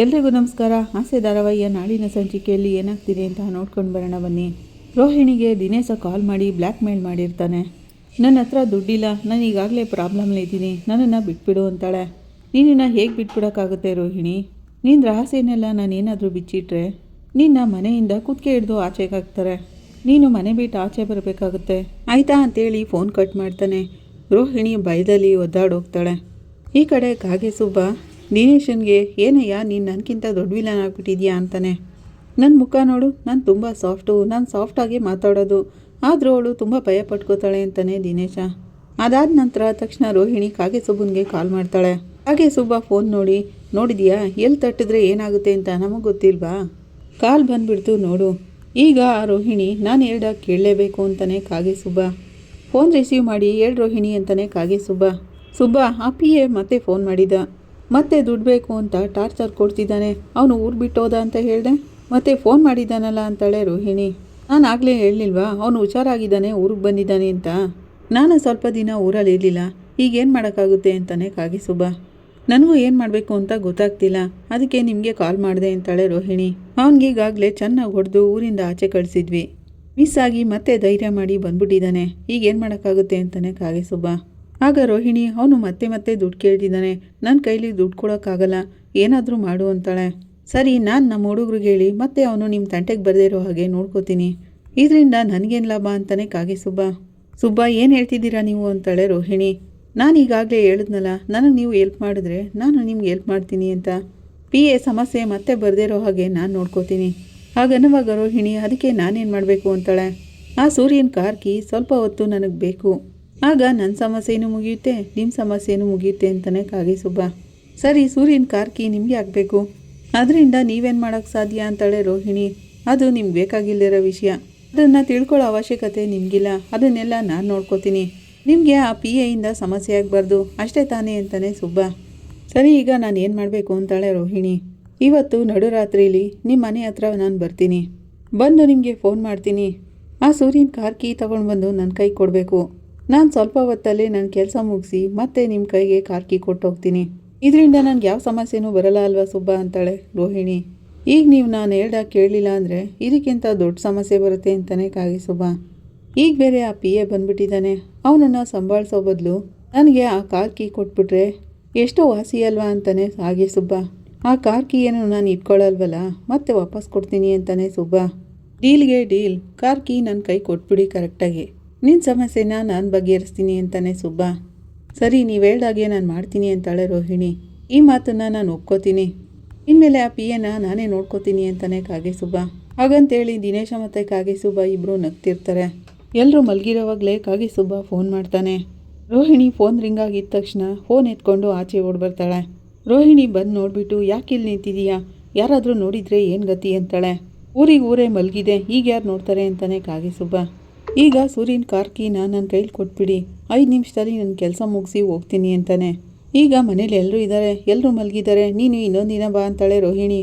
ಎಲ್ರಿಗೂ ನಮಸ್ಕಾರ. ಆಸೆ ಧಾರಾವಾಹಿಯ ನಾಳಿನ ಸಂಚಿಕೆಯಲ್ಲಿ ಏನಾಗ್ತಿದೆ ಅಂತ ನೋಡ್ಕೊಂಡು ಬರೋಣ ಬನ್ನಿ. ರೋಹಿಣಿಗೆ ದಿನೇಶ ಕಾಲ್ ಮಾಡಿ ಬ್ಲ್ಯಾಕ್ ಮೇಲ್ ಮಾಡಿರ್ತಾನೆ. ನನ್ನ ಹತ್ರ ದುಡ್ಡಿಲ್ಲ. ನಾನು ಈಗಾಗಲೇ ಪ್ರಾಬ್ಲಮ್ಲಿದ್ದೀನಿ ನನ್ನನ್ನು ಬಿಟ್ಬಿಡು ಅಂತಾಳೆ. ನೀನನ್ನು ಹೇಗೆ ಬಿಟ್ಬಿಡೋಕ್ಕಾಗುತ್ತೆ ರೋಹಿಣಿ? ನಿನ್ನ ರಹಸ್ಯನೆಲ್ಲ ನಾನೇನಾದರೂ ಬಿಚ್ಚಿಟ್ರೆ? ನಿನ್ನ ಮನೆಯಿಂದ ಕುತ್ತಿಗೆ ಹಿಡಿದು ಆಚೆಗೆ ಹಾಕ್ತಾರೆ ನೀನು ಮನೆ ಬಿಟ್ಟು ಆಚೆ ಬರಬೇಕಾಗುತ್ತೆ. ಆಯಿತಾ? ಅಂತೇಳಿ ಫೋನ್ ಕಟ್ ಮಾಡ್ತಾನೆ. ರೋಹಿಣಿ ಭಯದಲ್ಲಿ ಒದ್ದಾಡೋಗ್ತಾಳೆ. ಈ ಕಡೆ ಕಾಗೆ ಸುಬ್ಬ ದಿನೇಶನ್ಗೆ ಏನಯ್ಯ, ನೀನು ನನಗಿಂತ ದೊಡ್ಡ ವಿಲನ್ ಆಗಿಬಿಟ್ಟಿದ್ಯಾ ಅಂತಾನೆ? ನನ್ನ ಮುಖ ನೋಡು, ನಾನು ತುಂಬ ಸಾಫ್ಟು ನಾನು ಸಾಫ್ಟಾಗಿ ಮಾತಾಡೋದು. ಆದರೂ ಅವಳು ತುಂಬ ಭಯ ಪಟ್ಕೋತಾಳೆ ಅಂತಾನೆ ದಿನೇಶ. ಅದಾದ ನಂತರ ತಕ್ಷಣ ರೋಹಿಣಿ ಕಾಗೆ ಸುಬ್ಬನಿಗೆ ಕಾಲ್ ಮಾಡ್ತಾಳೆ. ಕಾಗೆ ಸುಬ್ಬ ಫೋನ್ ನೋಡಿ, ನೋಡಿದ್ಯಾ? ಎಲ್ಲಿ ತಟ್ಟಿದ್ರೆ ಏನಾಗುತ್ತೆ ಅಂತ ನಮಗೆ ಗೊತ್ತಿಲ್ವಾ? ಕಾಲ್ ಬಂದ್ಬಿಡ್ತು ನೋಡು. ಈಗ ಆ ರೋಹಿಣಿ, ನಾನು ಹೇಳ್ದ ಕೇಳಲೇಬೇಕು ಅಂತಾನೆ ಕಾಗೆ ಸುಬ್ಬ. ಫೋನ್ ರಿಸೀವ್ ಮಾಡಿ ಹೇಳ್ ರೋಹಿಣಿ ಅಂತಾನೆ ಕಾಗೆ ಸುಬ್ಬ. ಸುಬ್ಬ, ಆ ಮತ್ತೆ ಫೋನ್ ಮಾಡಿದ. ಮತ್ತೆ ದುಡ್ಡು ಬೇಕು ಅಂತ ಟಾರ್ಚರ್ ಕೊಡ್ತಿದ್ದಾನೆ. ಅವನು ಊರು ಬಿಟ್ಟೋದ ಅಂತ ಹೇಳಿದೆ. ಮತ್ತೆ ಫೋನ್ ಮಾಡಿದ್ದಾನಲ್ಲ ಅಂತಾಳೆ ರೋಹಿಣಿ. ನಾನು ಆಗಲೇ ಹೇಳಲಿಲ್ವಾ? ಅವನು ಹುಷಾರಾಗಿದ್ದಾನೆ, ಊರಿಗೆ ಬಂದಿದ್ದಾನೆ ಅಂತ. ನಾನು ಸ್ವಲ್ಪ ದಿನ ಊರಲ್ಲಿ ಇರಲಿಲ್ಲ. ಈಗೇನು ಮಾಡೋಕ್ಕಾಗುತ್ತೆ ಅಂತಾನೆ ಕಾಗಿ ಸುಬ್ಬ. ನನಗೂ ಏನು ಮಾಡಬೇಕು ಅಂತ ಗೊತ್ತಾಗ್ತಿಲ್ಲ. ಅದಕ್ಕೆ ನಿಮಗೆ ಕಾಲ್ ಮಾಡಿದೆ ಅಂತಾಳೆ ರೋಹಿಣಿ. ಅವನಿಗೀಗಾಗಲೇ ಚೆನ್ನಾಗಿ ಹೊಡೆದು ಊರಿಂದ ಆಚೆ ಕಳಿಸಿದ್ವಿ. ಮಿಸ್ ಆಗಿ ಮತ್ತೆ ಧೈರ್ಯ ಮಾಡಿ ಬಂದ್ಬಿಟ್ಟಿದ್ದಾನೆ. ಈಗ ಏನು ಮಾಡೋಕ್ಕಾಗುತ್ತೆ ಅಂತಾನೆ ಕಾಗೆ ಸುಬ್ಬ. ಆಗ ರೋಹಿಣಿ, ಅವನು ಮತ್ತೆ ಮತ್ತೆ ದುಡ್ಡು ಕೇಳ್ತಿದ್ದಾನೆ. ನನ್ನ ಕೈಲಿ ದುಡ್ಡು ಕೊಡೋಕ್ಕಾಗಲ್ಲ. ಏನಾದರೂ ಮಾಡು, ಅಂತಾಳೆ. ಸರಿ, ನಾನು ನಮ್ಮ ಹುಡುಗ್ರಿಗೆ ಹೇಳಿ, ಮತ್ತೆ ಅವನು ನಿಮ್ಮ ತಂಟೆಗೆ ಬರದೇ ಇರೋ ಹಾಗೆ ನೋಡ್ಕೋತೀನಿ. ಇದರಿಂದ ನನಗೇನು ಲಾಭ ಅಂತಾನೆ ಕಾಗೆ ಸುಬ್ಬ. ಸುಬ್ಬ, ಏನು ಹೇಳ್ತಿದ್ದೀರಾ ನೀವು? ಅಂತಾಳೆ ರೋಹಿಣಿ. ನಾನು ಈಗಾಗಲೇ ಹೇಳಿದ್ನಲ್ಲ, ನನಗೆ ನೀವು ಎಲ್ಪ್ ಮಾಡಿದ್ರೆ ನಾನು ನಿಮ್ಗೆ ಎಲ್ಪ್ ಮಾಡ್ತೀನಿ ಅಂತ. ಪಿ. ಎ. ಸಮಸ್ಯೆ ಮತ್ತೆ ಬರದೇ ಇರೋ ಹಾಗೆ ನಾನು ನೋಡ್ಕೋತೀನಿ. ಹಾಗನ್ನುವಾಗ ರೋಹಿಣಿ, ಅದಕ್ಕೆ ನಾನೇನು ಮಾಡಬೇಕು? ಅಂತಾಳೆ. ಆ ಸೂರ್ಯನ ಕಾರ್ಕಿ ಸ್ವಲ್ಪ ಹೊತ್ತು ನನಗೆ ಬೇಕು. ಆಗ ನನ್ನ ಸಮಸ್ಯೆನೂ ಮುಗಿಯುತ್ತೆ? ನಿಮ್ಮ ಸಮಸ್ಯೆನೂ ಮುಗಿಯುತ್ತೆ ಅಂತಲೇ ಕಾಗೆ ಸುಬ್ಬ. ಸರಿ, ಸೂರ್ಯನ ಕಾರ್ಕಿ ನಿಮಗೆ ಆಗಬೇಕು. ಅದರಿಂದ ನೀವೇನು ಮಾಡೋಕ್ಕೆ ಸಾಧ್ಯ ಅಂತಾಳೆ ರೋಹಿಣಿ. ಅದು ನಿಮ್ಗೆ ಬೇಕಾಗಿಲ್ಲದಿರೋ ವಿಷಯ. ಅದನ್ನು ತಿಳ್ಕೊಳ್ಳೋ ಅವಶ್ಯಕತೆ ನಿಮಗಿಲ್ಲ. ಅದನ್ನೆಲ್ಲ ನಾನು ನೋಡ್ಕೋತೀನಿ. ನಿಮಗೆ ಆ ಪಿ ಎಯಿಂದ ಸಮಸ್ಯೆ ಆಗಬಾರ್ದು. ಅಷ್ಟೇ ತಾನೇ ಅಂತಾನೆ ಸುಬ್ಬ. ಸರಿ, ಈಗ ನಾನು ಏನು ಮಾಡಬೇಕು ಅಂತಾಳೆ ರೋಹಿಣಿ. ಇವತ್ತು ನಡುರಾತ್ರಿಲಿ ನಿಮ್ಮ ಮನೆ ಹತ್ರ ನಾನು ಬರ್ತೀನಿ. ಬಂದು ನಿಮಗೆ ಫೋನ್ ಮಾಡ್ತೀನಿ. ಆ ಸೂರ್ಯನ ಕಾರ್ ಕೀ ತೊಗೊಂಡು ಬಂದು ನನ್ನ ಕೈ ಕೊಡಬೇಕು. ನಾನು ಸ್ವಲ್ಪ ಹೊತ್ತಲ್ಲಿ ನನ್ನ ಕೆಲಸ ಮುಗಿಸಿ ಮತ್ತೆ ನಿಮ್ಮ ಕೈಗೆ ಕಾರ್ಕಿ ಕೊಟ್ಟು ಹೋಗ್ತೀನಿ ಇದರಿಂದ ನನಗೆ ಯಾವ ಸಮಸ್ಯೆನೂ ಬರಲ್ಲ ಅಲ್ವಾ ಸುಬ್ಬ ಅಂತಾಳೆ ರೋಹಿಣಿ. ಈಗ ನೀವು ನಾನು ಹೇಳ್ದಾಗ ಕೇಳಲಿಲ್ಲ ಅಂದರೆ ಇದಕ್ಕಿಂತ ದೊಡ್ಡ ಸಮಸ್ಯೆ ಬರುತ್ತೆ ಅಂತಲೇ ಕಾಗಿ ಸುಬ್ಬ. ಈಗ ಬೇರೆ ಆ ಪಿ ಎ ಬಂದ್ಬಿಟ್ಟಿದ್ದಾನೆ. ಅವನನ್ನು ಸಂಭಾಳಿಸೋ ಬದಲು ನನಗೆ ಆ ಕಾರ್ಕಿ ಕೊಟ್ಬಿಟ್ರೆ ಎಷ್ಟೋ ವಾಸಿ ಅಲ್ವಾ ಅಂತಲೇ ಹಾಗೆ ಸುಬ್ಬ. ಆ ಕಾರ್ ಕೀಯನ್ನು ನಾನು ಇಟ್ಕೊಳ್ಳಲ್ವಲ್ಲ ಮತ್ತೆ ವಾಪಸ್ ಕೊಡ್ತೀನಿ ಅಂತಲೇ ಸುಬ್ಬ. ಡೀಲ್ಗೆ ಡೀಲ್ ಕಾರ್ ಕೀ ನನ್ನ ಕೈ ಕೊಟ್ಬಿಡಿ ಕರೆಕ್ಟಾಗಿ. ನಿನ್ನ ಸಮಸ್ಯೆನ ನಾನು ಬಗೆಹರಿಸ್ತೀನಿ ಅಂತಾನೆ ಸುಬ್ಬ. ಸರಿ, ನೀವು ಹೇಳ್ದಾಗೆ ನಾನು ಮಾಡ್ತೀನಿ ಅಂತಾಳೆ ರೋಹಿಣಿ. ಈ ಮಾತನ್ನು ನಾನು ಒಪ್ಕೋತೀನಿ. ಇನ್ಮೇಲೆ ಆ ಪಿ ಎನ ನಾನೇ ನೋಡ್ಕೋತೀನಿ ಅಂತಾನೆ ಕಾಗೆ ಸುಬ್ಬ. ಹಾಗಂತೇಳಿ ದಿನೇಶ ಮತ್ತು ಕಾಗೆ ಸುಬ್ಬ ಇಬ್ಬರು ನಗ್ತಿರ್ತಾರೆ. ಎಲ್ಲರೂ ಮಲಗಿರೋವಾಗಲೇ ಕಾಗೆ ಸುಬ್ಬ ಫೋನ್ ಮಾಡ್ತಾನೆ. ರೋಹಿಣಿ ಫೋನ್ ರಿಂಗ್ ಆಗಿದ್ದ ತಕ್ಷಣ ಫೋನ್ ಎತ್ಕೊಂಡು ಆಚೆ ಓಡ್ಬರ್ತಾಳೆ ರೋಹಿಣಿ ಬಂದು ನೋಡಿಬಿಟ್ಟು, ಯಾಕೆ ಇಲ್ಲಿ ನಿಂತಿದೀಯಾ? ಯಾರಾದರೂ ನೋಡಿದರೆ ಏನು ಗತಿ? ಅಂತಾಳೆ. ಊರಿಗೆ ಊರೇ ಮಲಗಿದೆ ಈಗ ಯಾರು ನೋಡ್ತಾರೆ ಅಂತಾನೆ ಕಾಗೆ ಸುಬ್ಬ. ಈಗ ಸೂರ್ಯನ ಕಾರ್ ಕೀನ ನನ್ನ ಕೈಲಿ ಕೊಟ್ಬಿಡಿ. ಐದು ನಿಮಿಷದಲ್ಲಿ ನನ್ನ ಕೆಲಸ ಮುಗಿಸಿ ಹೋಗ್ತೀನಿ ಅಂತಾನೆ. ಈಗ ಮನೇಲಿ ಎಲ್ಲರೂ ಇದ್ದಾರೆ ಎಲ್ಲರೂ ಮಲಗಿದ್ದಾರೆ ನೀನು ಇನ್ನೊಂದು ದಿನ ಬಾ ಅಂತಾಳೆ ರೋಹಿಣಿ.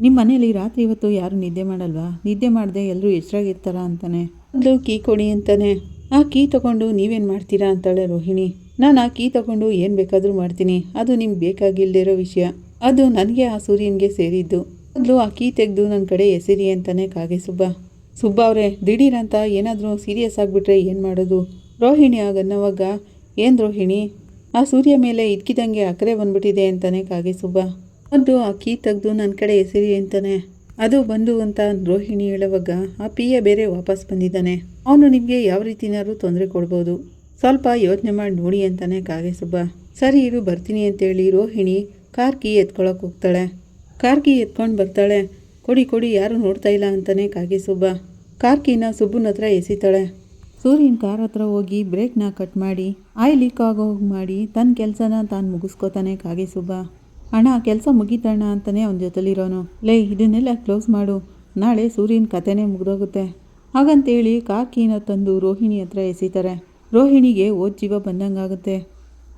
ನಿಮ್ಮ ಮನೇಲಿ ರಾತ್ರಿ ಇವತ್ತು ಯಾರು ನಿದ್ದೆ ಮಾಡಲ್ವಾ? ನಿದ್ದೆ ಮಾಡದೆ ಎಲ್ಲರೂ ಎಚ್ಚರಾಗಿರ್ತಾರ ಅಂತಾನೆ. ಒಂದು ಕೀ ಕೊಡಿ ಅಂತಾನೆ. ಆ ಕೀ ತಗೊಂಡು ನೀವೇನು ಮಾಡ್ತೀರಾ ಅಂತಾಳೆ ರೋಹಿಣಿ. ನಾನು ಆ ಕೀ ತಗೊಂಡು ಏನು ಬೇಕಾದರೂ ಮಾಡ್ತೀನಿ. ಅದು ನಿಮ್ಗೆ ಬೇಕಾಗಿಲ್ಲದಿರೋ ವಿಷಯ. ಅದು ನನಗೆ ಆ ಸೂರ್ಯನಿಗೆ ಸೇರಿದ್ದು. ಮೊದಲು ಆ ಕೀ ತೆಗೆದು ನನ್ನ ಕಡೆ ಎಸಿರಿ ಅಂತಾನೆ ಕಾಗೆ ಸುಬ್ಬ. ಸುಬ್ಬ ಅವರೇ, ದಿಢೀರಂತ ಏನಾದರೂ ಸೀರಿಯಸ್ ಆಗಿಬಿಟ್ರೆ ಏನು ಮಾಡೋದು? ರೋಹಿಣಿ ಆಗನ್ನವಾಗ ಏನು ರೋಹಿಣಿ? ಆ ಸೂರ್ಯ ಮೇಲೆ ಇದ್ಕಿದಂಗೆ ಅಕರೆ ಬಂದ್ಬಿಟ್ಟಿದೆ ಅಂತಾನೆ ಕಾಗೆ ಸುಬ್ಬ. ಒಂದು ಆ ಕೀ ತೆಗೆದು ನನ್ನ ಕಡೆ ಎಸಿರಿ ಅಂತಾನೆ. ಅದು ಬಂದು ಅಂತ ರೋಹಿಣಿ ಹೇಳುವಾಗ ಆ ಪಿಯ ಬೇರೆ ವಾಪಸ್ ಬಂದಿದ್ದಾನೆ. ಅವನು ನಿಮಗೆ ಯಾವ ರೀತಿನಾದ್ರೂ ತೊಂದರೆ ಕೊಡ್ಬೋದು. ಸ್ವಲ್ಪ ಯೋಚನೆ ಮಾಡಿ ನೋಡಿ ಅಂತಾನೆ ಕಾಗೆ ಸುಬ್ಬ. ಸರಿ ಇರು ಬರ್ತೀನಿ ಅಂತೇಳಿ ರೋಹಿಣಿ ಕಾರ್ ಕೀ ಎತ್ಕೊಳಕ್ಕೆ ಹೋಗ್ತಾಳೆ. ಕಾರ್ ಕೀ ಎತ್ಕೊಂಡು ಬರ್ತಾಳೆ. ಕೊಡಿ ಕೊಡಿ, ಯಾರು ನೋಡ್ತಾ ಇಲ್ಲ ಅಂತಾನೆ ಕಾಗೆ ಸುಬ್ಬ. ಕಾರ್ಕಿನ ಸುಬ್ಬನ ಹತ್ರ ಎಸಿತಾಳೆ. ಸೂರ್ಯನ ಕಾರ್ ಹತ್ರ ಹೋಗಿ ಬ್ರೇಕ್ನ ಕಟ್ ಮಾಡಿ, ಆಯ್ ಲೀಕ್ ಆಗೋ ಮಾಡಿ ತನ್ನ ಕೆಲಸನ ತಾನು ಮುಗಿಸ್ಕೋತಾನೆ ಕಾಗೆ ಸುಬ್ಬ. ಅಣ್ಣ, ಕೆಲಸ ಮುಗೀತಣ್ಣ ಅಂತಾನೆ ಅವನ ಜೊತೆಲಿರೋನು. ಲೇ, ಇದನ್ನೆಲ್ಲ ಕ್ಲೋಸ್ ಮಾಡು. ನಾಳೆ ಸೂರ್ಯನ ಕತೆನೇ ಮುಗ್ದೋಗುತ್ತೆ. ಹಾಗಂತೇಳಿ ಕಾರ್ ಕೀನ ತಂದು ರೋಹಿಣಿ ಹತ್ರ ಎಸಿತಾರೆ. ರೋಹಿಣಿಗೆ ಓದ್ ಜೀವ ಬಂದಂಗಾಗುತ್ತೆ.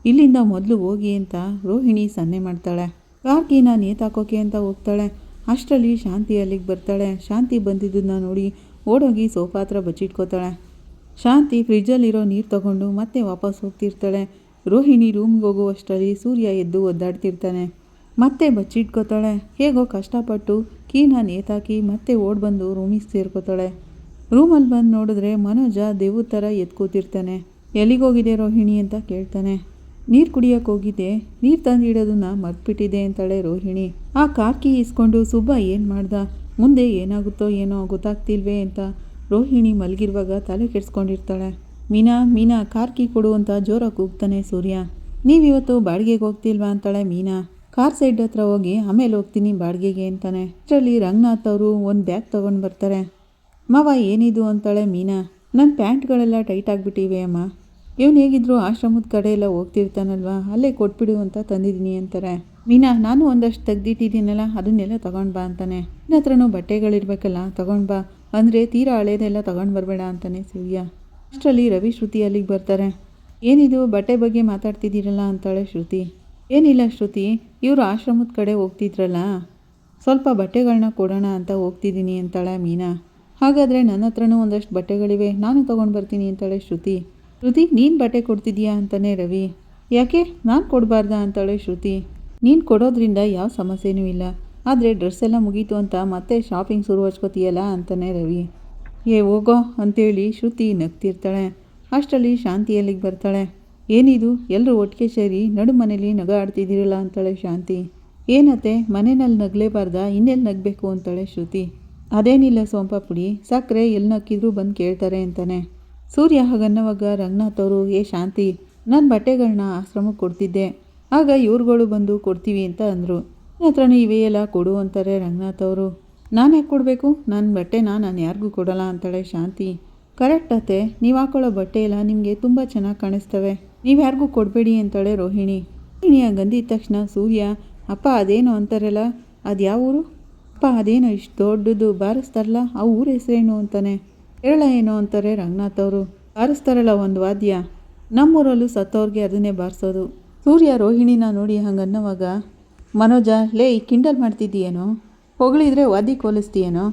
ಇಲ್ಲಿಂದ ಮೊದಲು ಹೋಗಿ ಅಂತ ರೋಹಿಣಿ ಸನ್ನೆ ಮಾಡ್ತಾಳೆ. ಕಾರ್ ಕೀನ ನೇತಾಕೋಕೆ ಅಂತ ಹೋಗ್ತಾಳೆ. ಅಷ್ಟರಲ್ಲಿ ಶಾಂತಿ ಅಲ್ಲಿಗೆ ಬರ್ತಾಳೆ. ಶಾಂತಿ ಬಂದಿದ್ದನ್ನ ನೋಡಿ ಓಡೋಗಿ ಸೋಫಾ ಹತ್ರ ಬಚ್ಚಿಟ್ಕೋತಾಳೆ. ಶಾಂತಿ ಫ್ರಿಜ್ಜಲ್ಲಿರೋ ನೀರು ತಗೊಂಡು ಮತ್ತೆ ವಾಪಸ್ ಹೋಗ್ತಿರ್ತಾಳೆ. ರೋಹಿಣಿ ರೂಮ್ಗೆ ಹೋಗುವಷ್ಟರಲ್ಲಿ ಸೂರ್ಯ ಎದ್ದು ಒದ್ದಾಡ್ತಿರ್ತಾನೆ. ಮತ್ತೆ ಬಚ್ಚಿಟ್ಕೋತಾಳೆ. ಹೇಗೋ ಕಷ್ಟಪಟ್ಟು ಕೀನ ನೇತಾಕಿ ಮತ್ತೆ ಓಡ್ ಬಂದು ರೂಮಿಗೆ ಸೇರ್ಕೋತಾಳೆ. ರೂಮಲ್ಲಿ ಬಂದು ನೋಡಿದ್ರೆ ಮನೋಜ ದೇವು ಥರ ಎದ್ದು ಕೂತಿರ್ತಾನೆ ಎಲ್ಲಿಗೋಗಿದೆ ರೋಹಿಣಿ ಅಂತ ಕೇಳ್ತಾನೆ. ನೀರು ಕುಡಿಯೋಕೆ ಹೋಗಿದ್ದೆ. ನೀರು ತಂದಿಡೋದನ್ನ ಮರ್ತ್ಬಿಟ್ಟಿದೆ ಅಂತಾಳೆ ರೋಹಿಣಿ. ಆ ಕಾರ್ಕಿ ಇಸ್ಕೊಂಡು ಸುಬ್ಬ, ಏನು ಮಾಡ್ದ? ಮುಂದೆ ಏನಾಗುತ್ತೋ ಏನೋ ಗೊತ್ತಾಗ್ತಿಲ್ವೇ ಅಂತ ರೋಹಿಣಿ ಮಲಗಿರುವಾಗ ತಲೆ ಕೆಡಿಸ್ಕೊಂಡಿರ್ತಾಳೆ. ಮೀನಾ ಮೀನಾ, ಕಾರ್ಕಿ ಕೊಡು ಅಂತ ಜೋರಾಗಿ ಕೂಗ್ತಾನೆ ಸೂರ್ಯ. ನೀವಿವತ್ತು ಬಾಡಿಗೆಗೆ ಹೋಗ್ತಿಲ್ವಾ ಅಂತಾಳೆ ಮೀನಾ. ಕಾರ್ ಸೈಡ್ ಹತ್ರ ಹೋಗಿ, ಆಮೇಲೆ ಹೋಗ್ತೀನಿ ಬಾಡಿಗೆಗೆ ಅಂತಾನೆ. ಇದರಲ್ಲಿ ರಂಗನಾಥ್ ಅವರು ಒಂದು ಬ್ಯಾಗ್ ತೊಗೊಂಡು ಬರ್ತಾರೆ. ಮಾವ, ಏನಿದು? ಅಂತಾಳೆ ಮೀನಾ. ನನ್ನ ಪ್ಯಾಂಟ್ಗಳೆಲ್ಲ ಟೈಟ್ ಆಗಿಬಿಟ್ಟಿವೆ, ಅಮ್ಮ. ಇವನು ಹೇಗಿದ್ರು ಆಶ್ರಮದ ಕಡೆ ಎಲ್ಲ ಹೋಗ್ತಿರ್ತಾನಲ್ವಾ? ಅಲ್ಲೇ ಕೊಟ್ಬಿಡು ಅಂತ ತಂದಿದ್ದೀನಿ ಅಂತಾರೆ. ಮೀನಾ, ನಾನು ಒಂದಷ್ಟು ತೆಗ್ದಿಟ್ಟಿದ್ದೀನಲ್ಲ, ಅದನ್ನೆಲ್ಲ ತಗೊಂಡು ಬಾ ಅಂತಾನೆ. ನಿನ್ನ ಹತ್ರನೂ ಬಟ್ಟೆಗಳಿರ್ಬೇಕಲ್ಲ, ತಗೊಂಡು ಬಾ. ಅಂದರೆ ತೀರಾ ಹಳೇದೆಲ್ಲ ತಗೊಂಡು ಬರಬೇಡ ಅಂತಾನೆ ಸೂರ್ಯ. ಅಷ್ಟರಲ್ಲಿ ರವಿ ಶ್ರುತಿ ಅಲ್ಲಿಗೆ ಬರ್ತಾರೆ. ಏನಿದು, ಬಟ್ಟೆ ಬಗ್ಗೆ ಮಾತಾಡ್ತಿದ್ದೀರಲ್ಲ ಅಂತಾಳೆ ಶ್ರುತಿ. ಏನಿಲ್ಲ ಶ್ರುತಿ, ಇವರು ಆಶ್ರಮದ ಕಡೆ ಹೋಗ್ತಿದ್ರಲ್ಲ. ಸ್ವಲ್ಪ ಬಟ್ಟೆಗಳನ್ನ ಕೊಡೋಣ ಅಂತ ಹೋಗ್ತಿದ್ದೀನಿ ಅಂತಾಳೆ ಮೀನಾ. ಹಾಗಾದರೆ ನನ್ನ ಹತ್ರನೂ ಒಂದಷ್ಟು ಬಟ್ಟೆಗಳಿವೆ, ನಾನು ತೊಗೊಂಡು ಬರ್ತೀನಿ ಅಂತಾಳೆ ಶ್ರುತಿ. ಶ್ರುತಿ, ನೀನು ಬಟ್ಟೆ ಕೊಡ್ತಿದ್ಯಾ ಅಂತಾನೆ ರವಿ. ಯಾಕೆ? ನಾನು ಕೊಡಬಾರ್ದಾ ಅಂತಾಳೆ ಶ್ರುತಿ. ನೀನು ಕೊಡೋದ್ರಿಂದ ಯಾವ ಸಮಸ್ಯೆನೂ ಇಲ್ಲ. ಆದರೆ ಡ್ರೆಸ್ ಎಲ್ಲ ಮುಗೀತು ಅಂತ ಮತ್ತೆ ಶಾಪಿಂಗ್ ಶುರು ಹಚ್ಕೋತೀಯಲ್ಲ ಅಂತಾನೆ ರವಿ. ಏ, ಹೋಗೋ ಅಂತೇಳಿ ಶ್ರುತಿ ನಗ್ತಿರ್ತಾಳೆ. ಅಷ್ಟರಲ್ಲಿ ಶಾಂತಿ ಅಲ್ಲಿಗೆ ಬರ್ತಾಳೆ? ಏನಿದು? ಎಲ್ಲರೂ ಒಟ್ಟಿಗೆ ಸೇರಿ ನಡು ಮನೇಲಿ ನಗ ಆಡ್ತಿದ್ದೀರಲ್ಲ ಅಂತಾಳೆ ಶಾಂತಿ. ಏನತ್ತೆ? ಮನೆಯಲ್ಲಿ ನಗಲೇಬಾರ್ದಾ? ಇನ್ನೆಲ್ಲಿ ನಗಬೇಕು ಅಂತಾಳೆ ಶ್ರುತಿ. ಅದೇನಿಲ್ಲ ಸೋಂಪಾಪುಡಿ. ಸಕ್ಕರೆ ಎಲ್ಲಿ ನಕ್ಕಿದ್ರು ಬಂದು ಕೇಳ್ತಾರೆ ಅಂತಾನೆ. ಸೂರ್ಯ ಹಾಗನ್ನವಾಗ ರಂಗನಾಥ್ ಅವರು ಏ ಶಾಂತಿ ನನ್ನ ಬಟ್ಟೆಗಳನ್ನ ಆಶ್ರಮಕ್ಕೆ ಕೊಡ್ತಿದ್ದೆ, ಆಗ ಇವ್ರುಗಳು ಬಂದು ಕೊಡ್ತೀವಿ ಅಂತ ಅಂದರು. ನನ್ನ ಇವೇ ಎಲ್ಲ ಕೊಡು ಅಂತಾರೆ ರಂಗನಾಥ್ ಅವರು. ನಾನು ಯಾಕೆ ಕೊಡಬೇಕು? ನನ್ನ ಬಟ್ಟೆನ ನಾನು ಯಾರಿಗೂ ಕೊಡೋಲ್ಲ ಅಂತಾಳೆ ಶಾಂತಿ. ಕರೆಕ್ಟ್ ಅತ್ತೆ, ನೀವು ಹಾಕೊಳ್ಳೋ ಬಟ್ಟೆ ಎಲ್ಲ ನಿಮಗೆ ತುಂಬ ಚೆನ್ನಾಗಿ ಕಾಣಿಸ್ತವೆ. ನೀವು ಯಾರಿಗೂ ಕೊಡಬೇಡಿ ಅಂತಾಳೆ ರೋಹಿಣಿ. ರೋಹಿಣಿ ಹಂಗಂದಿದ ತಕ್ಷಣ ಸೂರ್ಯ, ಅಪ್ಪ ಅದೇನು ಅಂತಾರಲ್ಲ, ಅದು ಯಾವ ಊರು? ಅಪ್ಪ ಅದೇನೋ ಇಷ್ಟು ದೊಡ್ಡದು ಬಾರಿಸ್ತಾರಲ್ಲ, ಆ ಊರ ಹೆಸರೇನು? ಅಂತಾನೆ. ಕೇರಳ ಏನು ಅಂತಾರೆ ರಂಗನಾಥ್ ಅವರು? ಬಾರಿಸ್ತಾರಲ್ಲ ಒಂದು ವಾದ್ಯ. ನಮ್ಮೂರಲ್ಲೂ ಸತ್ತವ್ರಿಗೆ ಅದನ್ನೇ ಬಾರಿಸೋದು. ಸೂರ್ಯ ರೋಹಿಣಿನ ನೋಡಿ ಹಂಗನ್ನವಾಗ, ಮನೋಜ, ಲೇ, ಈ ಕಿಂಡಲ್ ಮಾಡ್ತಿದ್ದೀಯೇನೋ? ಹೊಗಳಿದ್ರೆ ವಾದಿ ಕೋಲಿಸ್ತೀಯೇನೋ?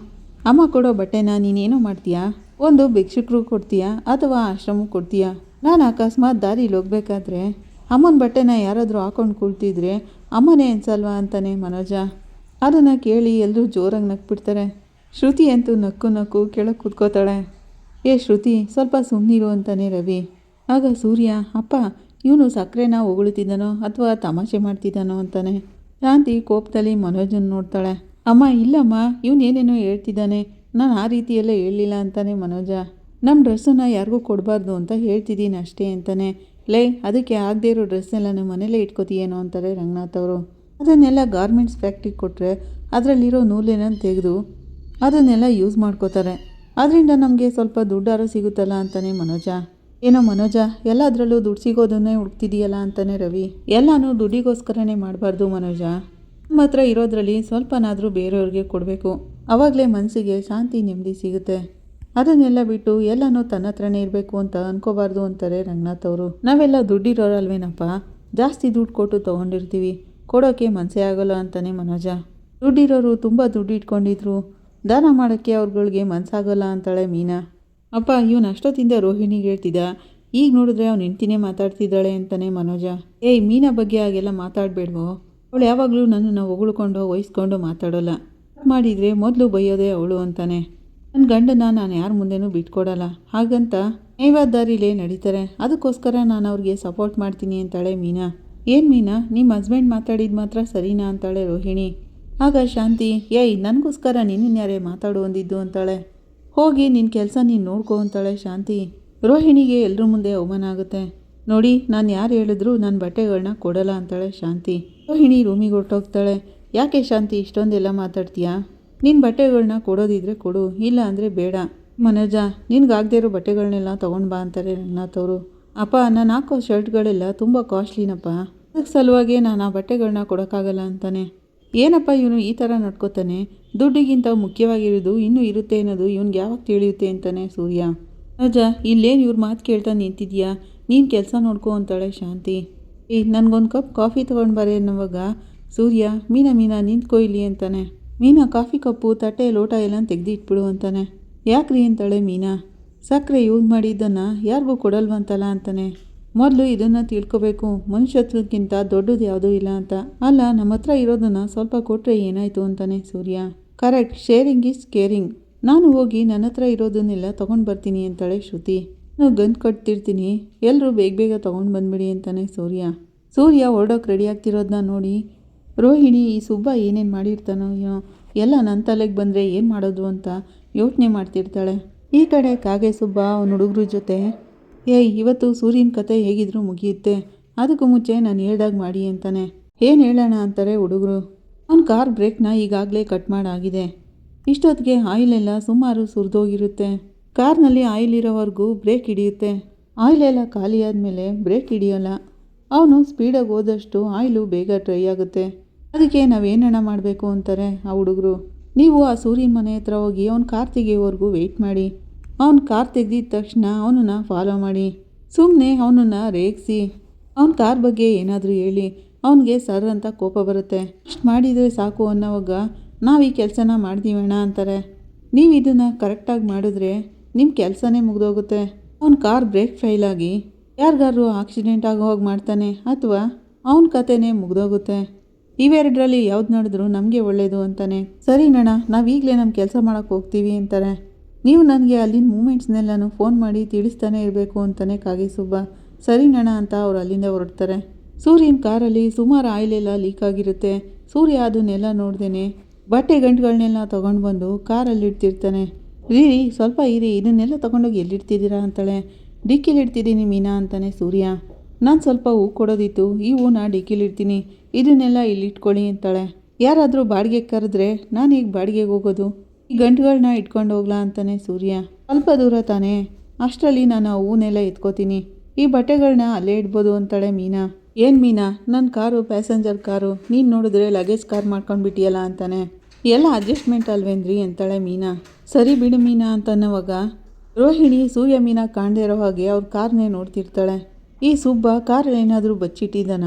ಅಮ್ಮ ಕೊಡೋ ಬಟ್ಟೆನ ನೀನೇನೋ ಮಾಡ್ತೀಯಾ? ಒಂದು ಭಿಕ್ಷುಕರು ಕೊಡ್ತೀಯಾ? ಅಥವಾ ಆಶ್ರಮಕ್ಕೆ ಕೊಡ್ತೀಯಾ? ನಾನು ಅಕಸ್ಮಾತ್ ದಾರಿಲಿ ಹೋಗ್ಬೇಕಾದ್ರೆ, ಅಮ್ಮನ ಬಟ್ಟೆನ ಯಾರಾದರೂ ಹಾಕೊಂಡು ಕೂಳ್ತಿದ್ರೆ ಅಮ್ಮನೇ ಅನ್ಸಲ್ವಾ ಅಂತಾನೆ ಮನೋಜ. ಅದನ್ನು ಕೇಳಿ ಎಲ್ಲರೂ ಜೋರಾಗಿ ನಕ್ಬಿಡ್ತಾರೆ ಶ್ರುತಿ ಅಂತೂ ನಕ್ಕು ನಕ್ಕು ಕೆಳಗೆ ಕೂತ್ಕೋತಾಳೆ. ಏ ಶ್ರುತಿ, ಸ್ವಲ್ಪ ಸುಮ್ಮನಿರು ಅಂತಾನೆ ರವಿ. ಆಗ ಸೂರ್ಯ, ಅಪ್ಪ, ಇವನು ಸಕ್ಕರೆನ ಹೊಗಳುತ್ತಿದ್ದಾನೋ ಅಥವಾ ತಮಾಷೆ ಮಾಡ್ತಿದ್ದಾನೋ ಅಂತಾನೆ. ಶಾಂತಿ ಕೋಪದಲ್ಲಿ ಮನೋಜನ್ ನೋಡ್ತಾಳೆ. ಅಮ್ಮ, ಇಲ್ಲಮ್ಮ ಇವನೇನೇನೋ ಹೇಳ್ತಿದ್ದಾನೆ. ನಾನು ಆ ರೀತಿಯೆಲ್ಲ ಹೇಳಲಿಲ್ಲ ಅಂತಾನೆ ಮನೋಜ. ನಮ್ಮ ಡ್ರೆಸ್ಸನ್ನ ಯಾರಿಗೂ ಕೊಡಬಾರ್ದು ಅಂತ ಹೇಳ್ತಿದ್ದೀನಿ ಅಷ್ಟೇ ಅಂತಾನೆ. ಲೇ, ಅದಕ್ಕೆ ಆಗದೇ ಇರೋ ಡ್ರೆಸ್ನೆಲ್ಲ ನಮ್ಮ ಮನೇಲೇ ಇಟ್ಕೋತೀಯೇನೋ ಅಂತಾರೆ ರಂಗನಾಥ್ ಅವರು. ಅದನ್ನೆಲ್ಲ ಗಾರ್ಮೆಂಟ್ಸ್ ಫ್ಯಾಕ್ಟ್ರಿಗೆ ಕೊಟ್ಟರೆ ಅದರಲ್ಲಿರೋ ನೂಲೇನ ತೆಗೆದು ಅದನ್ನೆಲ್ಲ ಯೂಸ್ ಮಾಡ್ಕೋತಾರೆ. ಅದರಿಂದ ನಮಗೆ ಸ್ವಲ್ಪ ದುಡ್ಡಾರು ಸಿಗುತ್ತಲ್ಲ ಅಂತಾನೆ ಮನೋಜ. ಏನೋ ಮನೋಜ, ಎಲ್ಲದರಲ್ಲೂ ದುಡ್ಡು ಸಿಗೋದನ್ನೇ ಹುಡ್ಕ್ತಿದೀಯಲ್ಲ ಅಂತಾನೆ ರವಿ. ಎಲ್ಲನೂ ದುಡ್ಡಿಗೋಸ್ಕರನೇ ಮಾಡಬಾರ್ದು ಮನೋಜ. ನಮ್ಮ ಹತ್ರ ಇರೋದ್ರಲ್ಲಿ ಸ್ವಲ್ಪನಾದರೂ ಬೇರೆಯವ್ರಿಗೆ ಕೊಡಬೇಕು. ಆವಾಗಲೇ ಮನಸ್ಸಿಗೆ ಶಾಂತಿ, ನೆಮ್ಮದಿ ಸಿಗುತ್ತೆ. ಅದನ್ನೆಲ್ಲ ಬಿಟ್ಟು ಎಲ್ಲನೂ ತನ್ನ ಹತ್ರನೇ ಇರಬೇಕು ಅಂತ ಅನ್ಕೋಬಾರ್ದು ಅಂತಾರೆ ರಂಗನಾಥ್ ಅವರು. ನಾವೆಲ್ಲ ದುಡ್ಡಿರೋರಲ್ವೇನಪ್ಪ? ಜಾಸ್ತಿ ದುಡ್ಡು ಕೊಟ್ಟು ತೊಗೊಂಡಿರ್ತೀವಿ. ಕೊಡೋಕ್ಕೆ ಮನಸ್ಸೇ ಆಗೋಲ್ಲ ಅಂತಾನೆ ಮನೋಜ. ದುಡ್ಡಿರೋರು ತುಂಬ ದುಡ್ಡು ಇಟ್ಕೊಂಡಿದ್ರು. ದಾನ ಮಾಡೋಕ್ಕೆ ಅವ್ರುಗಳಿಗೆ ಮನಸ್ಸಾಗಲ್ಲ ಅಂತಾಳೆ ಮೀನಾ. ಅಪ್ಪ, ಇವನು ಅಷ್ಟೊತ್ತಿಂದ ರೋಹಿಣಿಗೆ ಹೇಳ್ತಿದ್ದ, ಈಗ ನೋಡಿದ್ರೆ ಅವ್ನು ಹೆಂಡ್ತಿನೇ ಮಾತಾಡ್ತಿದ್ದಾಳೆ ಅಂತಾನೆ ಮನೋಜ. ಏಯ್, ಮೀನಾ ಬಗ್ಗೆ ಹಾಗೆಲ್ಲ ಮಾತಾಡಬೇಡ್ವೋ? ಅವಳು ಯಾವಾಗಲೂ ನನ್ನನ್ನು ಹೊಗಳ್ಕೊಂಡು, ವಹಿಸ್ಕೊಂಡು ಮಾತಾಡೋಲ್ಲ. ಮಾಡಿದರೆ ಮೊದಲು ಬೈಯೋದೇ ಅವಳು ಅಂತಾನೆ. ನನ್ನ ಗಂಡನ ನಾನು ಯಾರ ಮುಂದೆನೂ ಬಿಟ್ಕೊಡಲ್ಲ. ಹಾಗಂತ ನೈವಾದಾರಿಲೇ ದಾರಿಲೇ ನಡೀತಾರೆ. ಅದಕ್ಕೋಸ್ಕರ ನಾನು ಅವ್ರಿಗೆ ಸಪೋರ್ಟ್ ಮಾಡ್ತೀನಿ ಅಂತಾಳೆ ಮೀನಾ. ಏನು ಮೀನಾ ನಿಮ್ಮ ಹಸ್ಬೆಂಡ್ ಮಾತಾಡಿದ ಮಾತ್ರ ಸರಿನಾ ಅಂತಾಳೆ ರೋಹಿಣಿ. ಆಗ ಶಾಂತಿ, ಏಯ್, ನನಗೋಸ್ಕರ ನೀನಿನ್ಯಾರೇ ಮಾತಾಡು ಅಂದಿದ್ದು? ಅಂತಾಳೆ. ಹೋಗಿ ನಿನ್ನ ಕೆಲಸ ನೀನು ನೋಡ್ಕೊ ಅಂತಾಳೆ ಶಾಂತಿ. ರೋಹಿಣಿಗೆ ಎಲ್ಲರ ಮುಂದೆ ಅವಮಾನ ಆಗುತ್ತೆ. ನೋಡಿ, ನಾನು ಯಾರು ಹೇಳಿದ್ರು ನನ್ನ ಬಟ್ಟೆಗಳನ್ನ ಕೊಡಲ್ಲ ಅಂತಾಳೆ ಶಾಂತಿ. ರೋಹಿಣಿ ರೂಮಿಗೆ ಹೊರಟೋಗ್ತಾಳೆ. ಯಾಕೆ ಶಾಂತಿ, ಇಷ್ಟೊಂದೆಲ್ಲ ಮಾತಾಡ್ತೀಯಾ? ನಿನ್ನ ಬಟ್ಟೆಗಳನ್ನ ಕೊಡೋದಿದ್ರೆ ಕೊಡು, ಇಲ್ಲ ಅಂದರೆ ಬೇಡ. ಮನೋಜ, ನಿನ್ಗಾಗದೇ ಇರೋ ಬಟ್ಟೆಗಳನ್ನೆಲ್ಲ ತೊಗೊಂಡು ಬಾ ಅಂತಾರೆ ರಂಗನಾಥ್ ಅಪ್ಪ, ನಾನು ಹಾಕೋ ಶರ್ಟ್ಗಳೆಲ್ಲ ತುಂಬ ಕಾಸ್ಟ್ಲಿನಪ್ಪ. ಅದಕ್ಕೆ ಸಲುವಾಗಿ ನಾನು ಆ ಬಟ್ಟೆಗಳನ್ನ ಕೊಡೋಕ್ಕಾಗಲ್ಲ ಅಂತಾನೆ. ಏನಪ್ಪ ಇವನು ಈ ಥರ ನಡ್ಕೋತಾನೆ? ದುಡ್ಡಿಗಿಂತ ಮುಖ್ಯವಾಗಿರೋದು ಇನ್ನೂ ಇರುತ್ತೆ ಅನ್ನೋದು ಇವನ್ಗೆ ಯಾವಾಗ ತಿಳಿಯುತ್ತೆ ಅಂತಾನೆ ಸೂರ್ಯ. ರಾಜಾ, ಇಲ್ಲೇನು ಇವ್ರ ಮಾತು ಕೇಳ್ತಾ ನಿಂತಿದ್ಯಾ? ನೀನು ಕೆಲಸ ನೋಡ್ಕೊ ಅಂತಾಳೆ ಶಾಂತಿ. ಏ, ನನಗೊಂದು ಕಪ್ ಕಾಫಿ ತೊಗೊಂಡು ಬರೆ ಅನ್ನೋವಾಗ ಸೂರ್ಯ, ಮೀನಾ ಮೀನಾ, ನಿಂತ್ಕೋ ಇಲ್ಲಿ ಅಂತಾನೆ. ಮೀನಾ, ಕಾಫಿ ಕಪ್ಪು, ತಟ್ಟೆ, ಲೋಟ ಎಲ್ಲ ತೆಗ್ದು ಇಟ್ಬಿಡು ಅಂತಾನೆ. ಯಾಕ್ರಿ? ಅಂತಾಳೆ ಮೀನಾ. ಸಕ್ಕರೆ ಯೂಸ್ ಮಾಡಿದ್ದನ್ನು ಯಾರಿಗೂ ಕೊಡಲ್ವಂತಲ್ಲ ಅಂತಾನೆ. ಮೊದಲು ಇದನ್ನು ತಿಳ್ಕೊಬೇಕು. ಮನುಷ್ಯತ್ವಕ್ಕಿಂತ ದೊಡ್ಡದು ಯಾವುದೂ ಇಲ್ಲ ಅಂತ. ಅಲ್ಲ, ನಮ್ಮ ಹತ್ರ ಇರೋದನ್ನು ಸ್ವಲ್ಪ ಕೊಟ್ಟರೆ ಏನಾಯಿತು ಅಂತಾನೆ Surya. Correct sharing is caring ನಾನು ಹೋಗಿ ನನ್ನ ಹತ್ರ ಇರೋದನ್ನೆಲ್ಲ ತೊಗೊಂಡು ಬರ್ತೀನಿ ಅಂತಾಳೆ ಶ್ರುತಿ. ನಾನು ಗಂದು ಕಟ್ತಿರ್ತೀನಿ. ಎಲ್ಲರೂ ಬೇಗ ಬೇಗ ತೊಗೊಂಡು ಬಂದ್ಬಿಡಿ ಅಂತಾನೆ ಸೂರ್ಯ. ಸೂರ್ಯ ಹೊರಡೋಕೆ ರೆಡಿ ಆಗ್ತಿರೋದನ್ನ ನೋಡಿ. ರೋಹಿಣಿ, ಈ ಸುಬ್ಬ ಏನೇನು ಮಾಡಿರ್ತಾನೋ ಏನೋ, ಎಲ್ಲ ನನ್ನ ತಲೆಗೆ ಬಂದರೆ ಏನು ಮಾಡೋದು ಅಂತ ಯೋಚನೆ ಮಾಡ್ತಿರ್ತಾಳೆ. ಈ ಕಡೆ ಕಾಗೆ ಸುಬ್ಬ, ಅವನ ಹುಡುಗರ ಜೊತೆ ಏಯ್, ಇವತ್ತು ಸೂರ್ಯನ ಕತೆ ಹೇಗಿದ್ರೂ ಮುಗಿಯುತ್ತೆ. ಅದಕ್ಕೂ ಮುಂಚೆ ನಾನು ಹೇಳ್ದಾಗ ಮಾಡಿ ಅಂತಾನೆ. ಏನು ಹೇಳೋಣ ಅಂತಾರೆ ಹುಡುಗರು. ಅವ್ನ ಕಾರ್ ಬ್ರೇಕ್ನ ಈಗಾಗಲೇ ಕಟ್ ಮಾಡಾಗಿದೆ. ಇಷ್ಟೊತ್ತಿಗೆ ಆಯಿಲೆಲ್ಲ ಸುಮಾರು ಸುರಿದೋಗಿರುತ್ತೆ. ಕಾರ್ನಲ್ಲಿ ಆಯಿಲ್ ಇರೋವರೆಗೂ ಬ್ರೇಕ್ ಹಿಡಿಯುತ್ತೆ. ಆಯಿಲೆಲ್ಲ ಖಾಲಿಯಾದ ಮೇಲೆ ಬ್ರೇಕ್ ಹಿಡಿಯೋಲ್ಲ. ಅವನು ಸ್ಪೀಡಾಗಿ ಹೋದಷ್ಟು ಆಯಿಲು ಬೇಗ ಡ್ರೈ ಆಗುತ್ತೆ. ಅದಕ್ಕೆ ನಾವೇನಣ್ಣ ಮಾಡಬೇಕು ಅಂತಾರೆ ಆ ಹುಡುಗರು. ನೀವು ಆ ಸೂರ್ಯನ ಮನೆ ಹತ್ರ ಹೋಗಿ ಅವ್ನ ಕಾರ್ ತೆಗೆಯೋವರೆಗೂ ವೆಯ್ಟ್ ಮಾಡಿ. ಅವ್ನ ಕಾರ್ ತೆಗೆದಿದ್ದ ತಕ್ಷಣ ಅವನನ್ನು ಫಾಲೋ ಮಾಡಿ. ಸುಮ್ಮನೆ ಅವನನ್ನು ರೇಗಿಸಿ. ಅವನ ಕಾರ್ ಬಗ್ಗೆ ಏನಾದರೂ ಹೇಳಿ, ಅವನಿಗೆ ಸರ್ ಅಂತ ಕೋಪ ಬರುತ್ತೆ. ಅಷ್ಟು ಮಾಡಿದರೆ ಸಾಕು ಅನ್ನೋವಾಗ ನಾವು ಈ ಕೆಲಸನ ಮಾಡ್ತೀವಣ್ಣ ಅಂತಾರೆ. ನೀವು ಇದನ್ನು ಕರೆಕ್ಟಾಗಿ ಮಾಡಿದ್ರೆ ನಿಮ್ಮ ಕೆಲಸನೇ ಮುಗಿದೋಗುತ್ತೆ. ಅವ್ನ ಕಾರ್ ಬ್ರೇಕ್ ಫೈಲ್ ಆಗಿ ಯಾರಿಗಾರು ಆಕ್ಸಿಡೆಂಟ್ ಆಗೋ ಹೋಗಿ ಮಾಡ್ತಾನೆ ಅಥವಾ ಅವನ ಕತೆನೇ ಮುಗ್ದೋಗುತ್ತೆ. ಇವೆರಡರಲ್ಲಿ ಯಾವ್ದು ನೋಡಿದ್ರು ನಮಗೆ ಒಳ್ಳೆಯದು ಅಂತಾನೆ. ಸರಿ ನಾವು ಈಗಲೇ ನಮ್ಮ ಕೆಲಸ ಮಾಡೋಕ್ಕೆ ಹೋಗ್ತೀವಿ ಅಂತಾರೆ. ನೀವು ನನಗೆ ಅಲ್ಲಿನ ಮೂಮೆಂಟ್ಸ್ನೆಲ್ಲನೂ ಫೋನ್ ಮಾಡಿ ತಿಳಿಸ್ತಾನೆ ಇರಬೇಕು ಅಂತಾನೆ ಕಾಗೆ ಸುಬ್ಬ. ಸರಿ ನಣ ಅಂತ ಅವ್ರು ಅಲ್ಲಿಂದ ಹೊರಡ್ತಾರೆ. ಸೂರ್ಯನ ಕಾರಲ್ಲಿ ಸುಮಾರು ಆಯಿಲೆಲ್ಲ ಲೀಕ್ ಆಗಿರುತ್ತೆ. ಸೂರ್ಯ ಅದನ್ನೆಲ್ಲ ನೋಡ್ದೇನೆ. ಬಟ್ಟೆ ಗಂಟುಗಳನ್ನೆಲ್ಲ ತೊಗೊಂಡು ಬಂದು ಕಾರಲ್ಲಿ ಇಡ್ತಿರ್ತಾನೆ. ರೀ, ಸ್ವಲ್ಪ ಇರಿ, ಇದನ್ನೆಲ್ಲ ತೊಗೊಂಡೋಗಿ ಎಲ್ಲಿಡ್ತಿದ್ದೀರಾ ಅಂತಾಳೆ. ಡಿಕ್ಕಿಲಿ ಇಡ್ತಿದ್ದೀನಿ ಮೀನಾ ಅಂತಾನೆ ಸೂರ್ಯ. ನಾನು ಸ್ವಲ್ಪ ಹೂ ಕೊಡೋದಿತ್ತು. ಈ ಹೂನ ಡಿಕ್ಕಿಲಿಡ್ತೀನಿ ಇದನ್ನೆಲ್ಲ ಇಲ್ಲಿ ಇಟ್ಕೊಳ್ಳಿ ಅಂತಾಳೆ. ಯಾರಾದರೂ ಬಾಡಿಗೆ ಕರೆದ್ರೆ ನಾನು ಈಗ ಬಾಡಿಗೆಗೆ ಹೋಗೋದು. ಈ ಗಂಟುಗಳನ್ನ ಇಟ್ಕೊಂಡು ಹೋಗ್ಲಾ ಅಂತಾನೆ ಸೂರ್ಯ. ಸ್ವಲ್ಪ ದೂರ ತಾನೇ. ಅಷ್ಟರಲ್ಲಿ ನಾನು ಆ ಹೂನೆಲ್ಲ ಎತ್ಕೋತೀನಿ. ಈ ಬಟ್ಟೆಗಳನ್ನ ಅಲ್ಲೇ ಇಡ್ಬೋದು ಅಂತಾಳೆ ಮೀನಾ. ಏನು ಮೀನಾ? ನನ್ನ ಕಾರು, ಪ್ಯಾಸೆಂಜರ್ ಕಾರು. ನೀನು ನೋಡಿದ್ರೆ ಲಗೇಜ್ ಕಾರ್ ಮಾಡ್ಕೊಂಡ್ಬಿಟ್ಟಿಯಲ್ಲ ಅಂತಾನೆ. ಎಲ್ಲ ಅಡ್ಜಸ್ಟ್ಮೆಂಟ್ ಅಲ್ವೇನ್ರಿ ಅಂತಾಳೆ ಮೀನಾ. ಸರಿ ಬಿಡು ಮೀನಾ ಅಂತನ್ನೋವಾಗ ರೋಹಿಣಿ ಸೂರ್ಯ ಮೀನಾ ಕಾಣದೇ ಇರೋ ಹಾಗೆ ಅವ್ರ ಕಾರ್ನೇ ನೋಡ್ತಿರ್ತಾಳೆ. ಈ ಸುಬ್ಬ ಕಾರ್ ಏನಾದರೂ ಬಚ್ಚಿಟ್ಟಿದ್ದಾನ?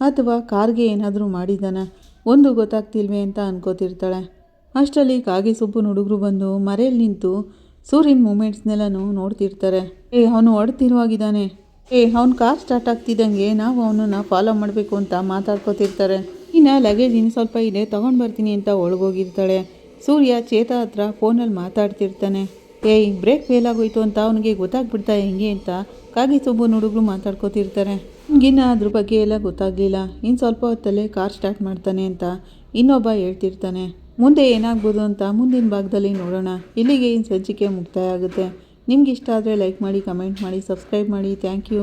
ಅಥವಾ ಕಾರ್ಗೆ ಏನಾದರೂ ಮಾಡಿದ್ದಾನ? ಒಂದು ಗೊತ್ತಾಗ್ತಿಲ್ವೇ ಅಂತ ಅನ್ಕೋತಿರ್ತಾಳೆ. ಅಷ್ಟರಲ್ಲಿ ಕಾಗೆ ಸೊಪ್ಪು ಹುಡುಗರು ಬಂದು ಮರೆಯಲ್ಲಿ ನಿಂತು ಸೂರ್ಯನ ಮೂಮೆಂಟ್ಸ್ನೆಲ್ಲನೂ ನೋಡ್ತಿರ್ತಾರೆ. ಏ, ಅವನು ಹೊಡ್ತಿರುವಾಗಿದ್ದಾನೆ. ಏ, ಅವ್ನು ಕಾರ್ ಸ್ಟಾರ್ಟ್ ಆಗ್ತಿದ್ದಂಗೆ ನಾವು ಅವನನ್ನು ಫಾಲೋ ಮಾಡಬೇಕು ಅಂತ ಮಾತಾಡ್ಕೋತಿರ್ತಾರೆ. ಇನ್ನು ಲಗೇಜ್ ಇನ್ನು ಸ್ವಲ್ಪ ಇದೆ ತೊಗೊಂಡು ಬರ್ತೀನಿ ಅಂತ ಒಳಗೋಗಿರ್ತಾಳೆ. ಸೂರ್ಯ ಚೇತ ಹತ್ರ ಫೋನಲ್ಲಿ ಮಾತಾಡ್ತಿರ್ತಾನೆ. ಏಯ್, ಬ್ರೇಕ್ ಫೇಲ್ ಆಗೋಯ್ತು ಅಂತ ಅವನಿಗೆ ಗೊತ್ತಾಗ್ಬಿಡ್ತಾ ಹೆಂಗೆ ಅಂತ ಕಾಗೆ ಸೊಬ್ಬು ಹುಡುಗರು ಮಾತಾಡ್ಕೋತಿರ್ತಾರೆ. ನನಗಿನ್ನ ಅದ್ರ ಬಗ್ಗೆ ಎಲ್ಲ ಗೊತ್ತಾಗಲಿಲ್ಲ. ಇನ್ನು ಸ್ವಲ್ಪ ಹೊತ್ತಲ್ಲೇ ಕಾರ್ ಸ್ಟಾರ್ಟ್ ಮಾಡ್ತಾನೆ ಅಂತ ಇನ್ನೊಬ್ಬ ಹೇಳ್ತಿರ್ತಾನೆ. ಮುಂದೆ ಏನಾಗ್ಬೋದು ಅಂತ ಮುಂದಿನ ಭಾಗದಲ್ಲಿ ನೋಡೋಣ. ಇಲ್ಲಿಗೆ ಇನ್ನು ಸಂಚಿಕೆ ಮುಕ್ತಾಯ ಆಗುತ್ತೆ. ನಿಮ್ಗೆ ಇಷ್ಟ ಆದರೆ ಲೈಕ್ ಮಾಡಿ ಕಮೆಂಟ್ ಮಾಡಿ ಸಬ್ಸ್ಕ್ರೈಬ್ ಮಾಡಿ. Thank you